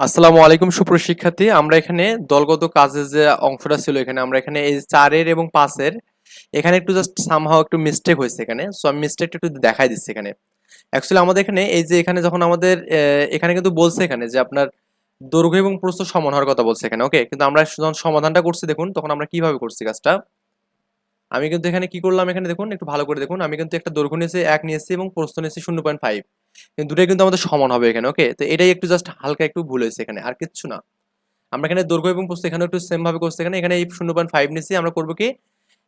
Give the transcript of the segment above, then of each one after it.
আসসালামু আলাইকুম সুপ্রশিক্ষার্থী আমরা এখানে দলগত কাজের যে অংশটা ছিল এখানে, আমরা এখানে এই চারের এবং পাঁচের, এখানে একটু জাস্ট সামহাও একটু মিস্টেক হয়েছে এখানে। সো আমি মিস্টেকটা একটু দেখাই দিচ্ছি এখানে। অ্যাকচুয়ালি আমাদের এখানে এই যে এখানে যখন আমাদের এখানে কিন্তু বলছে এখানে যে আপনার দৈর্ঘ্য এবং প্রস্থ সমান হওয়ার কথা বলছে এখানে ওকে কিন্তু আমরা যখন সমাধানটা করছি দেখুন, তখন আমরা কীভাবে করছি কাজটা? আমি কিন্তু এখানে কি করলাম এখানে দেখুন, একটু ভালো করে দেখুন, আমি কিন্তু একটা দৈর্ঘ্য নিয়েছি, এক নিয়েছি এবং প্রস্থ নিয়েছি শূন্য পয়েন্ট ফাইভ দুটাই কিন্তু আমাদের সমান হবে এখানে ওকে তো এটাই একটু জাস্ট হালকা একটু ভুল হয়েছে এখানে, আর কিচ্ছু না। আমরা এখানে দৈর্ঘ্য এবং প্রস্থ এখানে একটু সেম ভাবে করছি এখানে এখানে এই শূন্য পয়েন্ট ফাইভ নিয়েছি আমরা করব কি?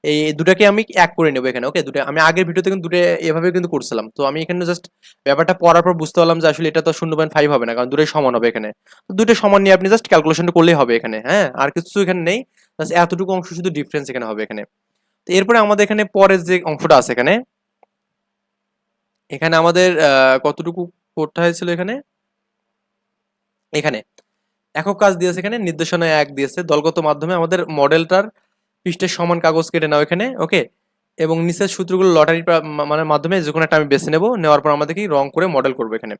এই দুটাকে আমি এক করে নেব এখানে ওকে দুটো আমি আগের ভিডিওতে কিন্তু দুটো এভাবে কিন্তু করছিলাম, তো আমি এখানে জাস্ট ব্যাপারটা পড়ার পর বুঝতে পারলাম যে আসলে এটা তো শূন্য পয়েন্ট ফাইভ হবে না, কারণ দুটোই সমান হবে এখানে। তো দুটো সমান নিয়ে আপনি জাস্ট ক্যালকুলেশনটা করলেই হবে এখানে হ্যাঁ? আর কিছু এখানে নেই জাস্ট এতটুকু অংশ শুধু ডিফারেন্স এখানে হবে এখানে। তো এরপরে আমাদের এখানে পরের যে অংশটা আছে এখানে এখানে আমাদের কতটুকু করতে হয়েছিল এখানে? এখানে। একক কাজ দিয়েছে এখানে, নির্দেশনা এক দিয়েছে। দলগত মাধ্যমে আমাদের মডেলটার পৃষ্ঠের সমান কাগজ কেটে নাও এখানে, ওকে? এবং নিচের সূত্রগুলো লটারি মানে মাধ্যমে যে কোনো একটা আমি বেছে নেব, নেওয়ার পর আমাদেরকে রং করে মডেল করব এখানে।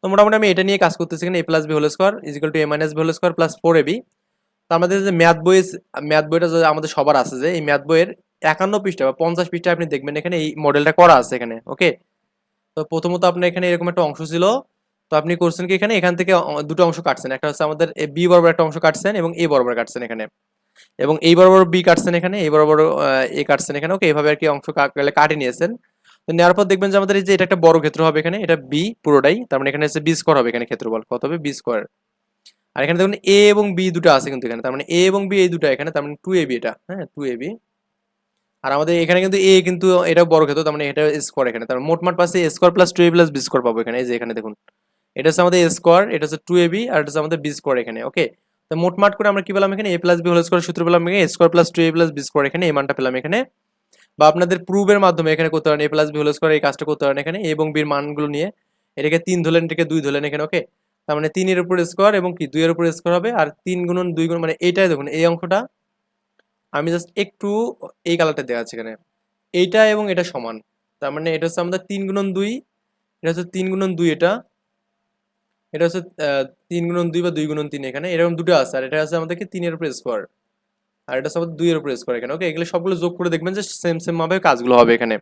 তো মোটামুটি আমি এটা নিয়ে কাজ করতেছি এখানে A plus B whole square is equal to A minus B whole square plus four AB তো আমাদের যে ম্যাথ বই ম্যাথ বইটা আমাদের সবার আছে যে, এই ম্যাথ বইয়ের একান্ন পৃষ্ঠা বা পঞ্চাশ পৃষ্ঠা আপনি দেখবেন এখানে এই মডেলটা করা আছে এখানে, ওকে? তো প্রথমত আপনার এখানে এরকম একটা অংশ ছিল। তো আপনি করছেন কি এখানে? এখান থেকে দুটো অংশ কাটছেন। একটা হচ্ছে আমাদের বি বরাবর একটা অংশ কাটছেন এবং এ বরাবর কাটছেন এখানে। এবং এই বরাবর বি কাটছেন এখানে এই বরাবর এ কাটছেন এখানে। ওকে এইভাবে আর কি অংশ কাটে নিয়েছেন। তো নেওয়ার পর দেখবেন যে আমাদের এই যে এটা একটা বড় ক্ষেত্র হবে এখানে, এটা বি পুরোটাই। তার মানে এখানে হচ্ছে বি স্কোয়ার হবে এখানে ক্ষেত্রফল। কত হবে? B square. আর এখানে দেখুন এ এবং বি দুটো আছে কিন্তু এখানে। তার মানে এ এবং বি এই দুটো এখানে। তার মানে টু এ বি এটা। হ্যাঁ টু এ বি। আর আমাদের এখানে কিন্তু এ কিন্তু এটা বড় ক্ষেত্র, তার মানে এটা স্কোয়ার এখানে। তার মোটমাট পাশে square plus two A plus B square পাবো এখানে, এই যে এখানে দেখুন। এটা হচ্ছে আমাদের স্কোয়ার এটা হচ্ছে টু এ বি আর এটা হচ্ছে আমাদের বি স্কোয়ার এখানে ওকে তো মোটমাট করে আমরা কি পেলাম এখানে? A plus B whole square সূত্র পেলাম এখানে square plus two A plus B square এখানে, এই মানটা পেলাম এখানে। বা আপনাদের প্রুভের মাধ্যমে এখানে করতে পারেন A plus B whole square এই কাজটা করতে পারেন এখানে এবং বির মানগুলো নিয়ে। এটাকে তিন ধরলেন, এটাকে দুই ধরলেন এখানে ওকে তার মানে তিনের উপর স্কোয়ার এবং কি? দুইয়ের উপর স্কোয়ার হবে, আর তিন গুণন দুই গুণ মানে এটাই দেখুন, এই অঙ্কটা আমি জাস্ট একটু এই কালারটা দেওয়া আছে এখানে। এইটা এবং এটা সমান। তার মানে এটা হচ্ছে আমাদের তিন গুণন দুই, এটা হচ্ছে তিন গুণন দুই এটা এটা হচ্ছে তিন গুণন দুই বা দুই গুণন তিন এখানে, এরকম দুটো আছে। আর এটা আছে আমাদেরকে তিনের উপর স্কোয়ার আর এটা হচ্ছে আমাদের দুইয়ের উপর স্কোয়ার এখানে। ওকে এগুলো সবগুলো যোগ করে দেখবেন যে সেম সেম ভাবে কাজগুলো হবে এখানে।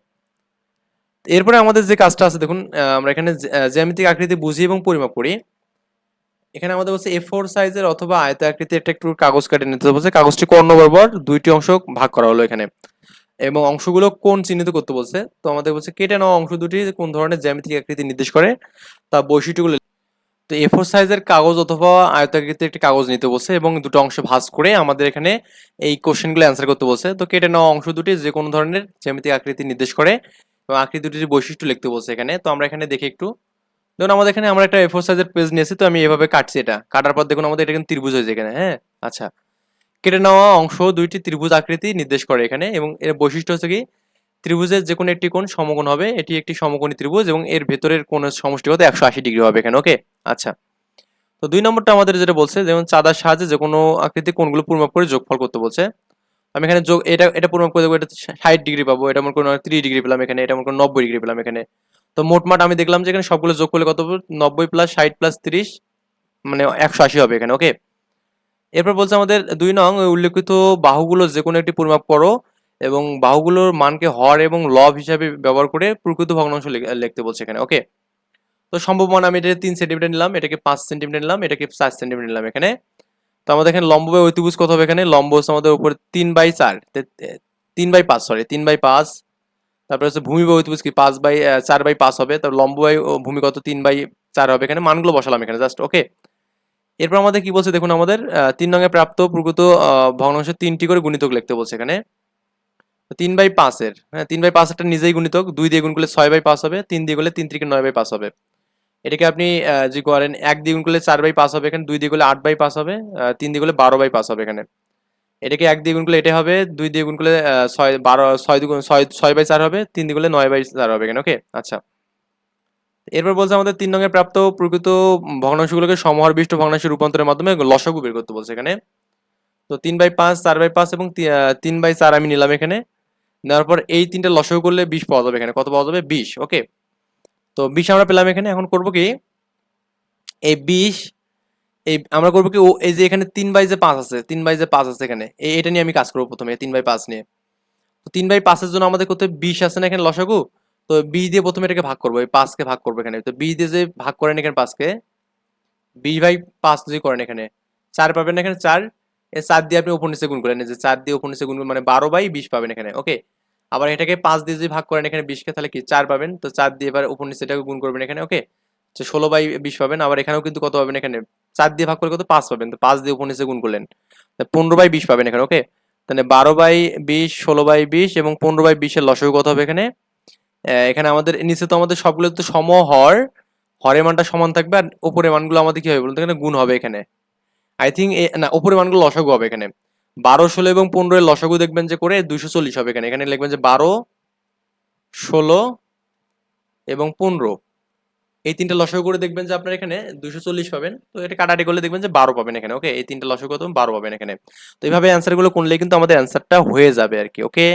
এরপরে আমাদের যে কাজটা আছে, দেখুন আমরা এখানে জ্যামিতিক আকৃতি বুঝি এবং পরিমাপ করি। এখানে আমাদের বলছে এ ফোর সাইজের অথবা আয়ত একটা একটু কাগজ কাটে নিতে বলছে। কাগজটি কর্ণ বরাবর দুইটি অংশ ভাগ করা হলো এখানে। এবং অংশগুলো কোন চিহ্নিত করতে বলছে? তো আমাদের বলছে কেটে নেওয়া অংশ দুটি কোন ধরনের জ্যামিতিক আকৃতি নির্দেশ করে? তা বৈশিষ্ট্যগুলো তো এ ফোর সাইজের কাগজ অথবা আয়তাকৃতির একটি কাগজ নিতে বলছে এবং দুটো অংশ ভাঁজ করে আমাদের এখানে এই কোশ্চেনগুলো অ্যান্সার করতে বলছে। তো কেটে নেওয়া অংশ দুটি যে কোনো ধরনের জ্যামিতিক আকৃতি নির্দেশ করে এবং আকৃতি দুটির বৈশিষ্ট্য লিখতে বলছে এখানে। তো আমরা এখানে দেখি একটু। দেখুন আমাদের এখানে আমরা একটা এ ফোর সাইজের পেজ নিয়েছি, তো আমি এভাবে কাটছি এটা। কাটার পর দেখুন আমাদের এটা কিন্তু ত্রিভুজ হয়েছে এখানে হ্যাঁ? আচ্ছা। কেটে নেওয়া অংশ দুইটি ত্রিভুজ আকৃতি নির্দেশ করে এখানে এবং এর বৈশিষ্ট্য হচ্ছে কি? ত্রিভুজের যে কোনো একটি কোণ সমকোণ হবে, এটি একটি সমকোণী ত্রিভুজ এবং এর ভেতরের কোণের সমষ্টিগত একশো আশি ডিগ্রি হবে এখানে, ওকে? আচ্ছা। তো দুই নম্বরটা আমাদের যেটা বলছে, যেমন চাঁদার সাহায্যে যে কোনো আকৃতি কোণগুলো পরিমাপ করে যোগফল করতে বলছে। আমি এখানে যোগ, এটা এটা পরিমাপ করে দেবো, এটা ষাট ডিগ্রি পাবো, এটা মনে করুন ত্রিশ ডিগ্রি পেলাম এখানে, এটা মনে করুন নব্বই ডিগ্রি পেলাম এখানে। তো মোটমাট আমি দেখলাম যে এখানে সবগুলো যোগ করলে কত নব্বই প্লাস ষাট প্লাস তিরিশ মানে একশো আশি হবে এখানে ওকে এরপর বলছে আমাদের দুই নং উল্লেখিত বাহুগুলো যে কোনো একটি পরিমাপ করো এবং বাহুগুলোর মানকে হর এবং লব হিসাবে ব্যবহার করে প্রকৃত ভগ্নাংশ লিখতে বলছে এখানে ওকে তো সম্ভব মান আমি এটা তিন সেন্টিমিটার নিলাম, এটাকে পাঁচ সেন্টিমিটার নিলাম, এটাকে চার সেন্টিমিটার নিলাম এখানে। তো আমাদের এখানে লম্ব বাই অতিভুজ কত হবে এখানে? লম্ব হচ্ছে আমাদের উপরে তিন বাই চার তিন বাই পাঁচ সরি তিন বাই পাঁচ তারপরে হচ্ছে ভূমি বাই অতিভুজ কি পাঁচ বাই চার বাই পাঁচ হবে। তারপর লম্ব বাই ভূমি কত তিন বাই চার হবে। এখানে মানগুলো বসালাম এখানে জাস্ট ওকে এরপর আমাদের কি বলছে দেখুন আমাদের তিন রঙে প্রাপ্ত প্রকৃত ভগ্নাংশের তিনটি করে গুণিতক লিখতে বলছে এখানে। তিন বাই পাঁচের হ্যাঁ তিন বাই পাঁচেরটা নিজেই গুণিতক, দুই দিয়ে গুণ করলে ছয় বাই পাঁচ হবে, তিন দিয়ে করলে তিন থেকে নয় বাই পাঁচ হবে। এটাকে আপনি যে করেন, এক দিয়ে গুণ করলে চার বাই পাঁচ হবে এখানে, দুই দিয়ে করলে আট বাই পাঁচ হবে তিন দিয়ে করলে বারো বাই পাঁচ হবে এখানে। এটাকে এক দিয়ে গুণ করলে এটা হবে, দুই দিয়ে গুণ করলে ছয়, বারো, ছয় দুগুণ, ছয় ছয় বাই চার হবে, তিন দিয়ে করলে নয় বাই চার হবে এখানে ওকে আচ্ছা। এরপর বলছে আমাদের তিন রঙের প্রাপ্ত প্রকৃত ভগ্নাংশগুলোকে সমহর বিষ্ট ভগ্নাংশে রূপান্তরের মাধ্যমে লসাগু বের করতে বলছে এখানে। তো তিন বাই পাঁচ, চার বাই পাঁচ এবং তিন বাই চার আমি নিলাম এখানে। নেওয়ার পর এই তিনটা লসাগু করলে বিশ পাওয়া যাবে এখানে। কত পাওয়া যাবে? বিশ ওকে তো বিশ আমরা পেলাম এখানে। এখন করব কি? এই বিশ এই আমরা করব কি, ও এই যে এখানে তিন বাই যে পাঁচ আছে, তিন বাই যে পাঁচ আছে এখানে এটা নিয়ে আমি কাজ করব প্রথমে, তিন বাই পাঁচ নিয়ে। তো তিন বাই পাঁচের জন্য আমাদের করতে বিশ আছে না এখানে লসাগু? তো বিশ দিয়ে প্রথমে এটাকে ভাগ করব, এই পাঁচকে ভাগ করব এখানে। তো বিশ দিয়ে যে ভাগ করেন এখানে পাঁচকে, বিশ বাই পাঁচ যদি করেন এখানে, চার পাবেন এখানে চার চার দিয়ে আপনি উপর নিচে গুণ করেন যে চার দিয়ে উপর নিচে গুণ মানে বারো বাই বিশ পাবেন এখানে, ওকে? আবার এটাকে পাঁচ দিয়ে যদি ভাগ করেন এখানে বিশকে, তাহলে কি চার পাবেন? তো চার দিয়ে এবার উপর নিচে এটাকে গুণ করবেন এখানে, ওকে? তো ষোলো বাই বিশ পাবেন, আবার এখানেও কিন্তু কত পাবেন? এখানে চার দিয়ে ভাগ করে কত? পাঁচ পাবেন। তো পাঁচ দিয়ে উপর নিচে গুণ করলেন। পনেরো বাই বিশ পাবেন এখানে, ওকে? তাহলে বারো বাই বিশ, ষোলো বাই বিশ এবং পনেরো বাই বিশের লসগু কত হবে এখানে? এখানে আমাদের, নিচে তো আমাদের সবগুলো তো সম হর, হরের মানটা সমান থাকবে আর উপরের মানগুলো আমাদের কি হবে বলতে এখানে গুণ হবে এখানে। আই থিঙ্ক না, উপরের মানগুলো লসাগু হবে এখানে। বারো, ষোলো এবং পনেরো এর লসাগু দেখবেন যে করে দুইশো চল্লিশ হবে এখানে। এখানে লিখবেন যে বারো, ষোলো এবং পনেরো। এই তিনটা লসক করে দেখবেন যে আপনার এখানে দুশো চল্লিশ পাবেন। তো এটা কাটাটি করলে দেখবেন যে বারো পাবেন এখানে ওকে এই তিনটা লসক তুমি বারো পাবেন এখানে। তো এইভাবে অ্যান্সারগুলো করলে কিন্তু আমাদের অ্যান্সারটা হয়ে যাবে আর কি ওকে